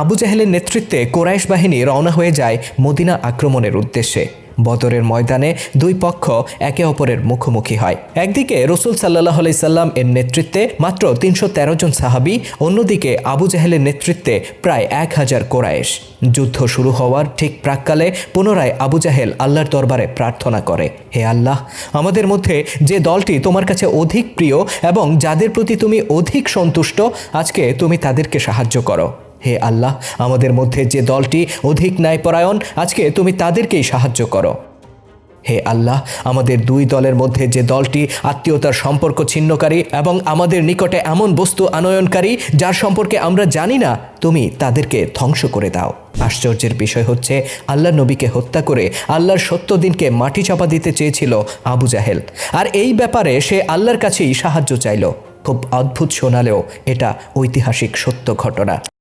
আবু জাহেলের নেতৃত্বে কোরাইশ বাহিনী রওনা হয়ে যায় মদিনা আক্রমণের উদ্দেশ্যে। বদরের ময়দানে দুই পক্ষ একে অপরের মুখোমুখি হয়। একদিকে রসুল সাল্লাহ সাল্লাম এর নেতৃত্বে মাত্র তিনশো তেরো জন সাহাবি, অন্যদিকে আবু জাহেলের নেতৃত্বে প্রায় এক হাজার কোরায়েশ যুদ্ধ শুরু হওয়ার ঠিক প্রাককালে পুনরায় আবু জাহেল আল্লাহর দরবারে প্রার্থনা করে, হে আল্লাহ, আমাদের মধ্যে যে দলটি তোমার কাছে অধিক প্রিয় এবং যাদের প্রতি তুমি অধিক সন্তুষ্ট, আজকে তুমি তাদেরকে সাহায্য করো। হে আল্লাহ, আমাদের মধ্যে যে দলটি অধিক ন্যায়পরায়ণ, আজকে তুমি তাদেরকেই সাহায্য করো। হে আল্লাহ, আমাদের দুই দলের মধ্যে যে দলটি আত্মীয়তার সম্পর্ক ছিন্নকারী এবং আমাদের নিকটে এমন বস্তু আনয়নকারী, যার সম্পর্কে আমরা জানি না, তুমি তাদেরকে ধ্বংস করে দাও। আশ্চর্যের বিষয় হচ্ছে, আল্লাহ নবীকে হত্যা করে আল্লাহর সত্য দিনকে মাটি চাপা দিতে চেয়েছিল আবু জাহেল। আর এই ব্যাপারে সে আল্লাহর কাছেই সাহায্য চাইল। খুব অদ্ভুত শোনালেও এটা ঐতিহাসিক সত্য ঘটনা।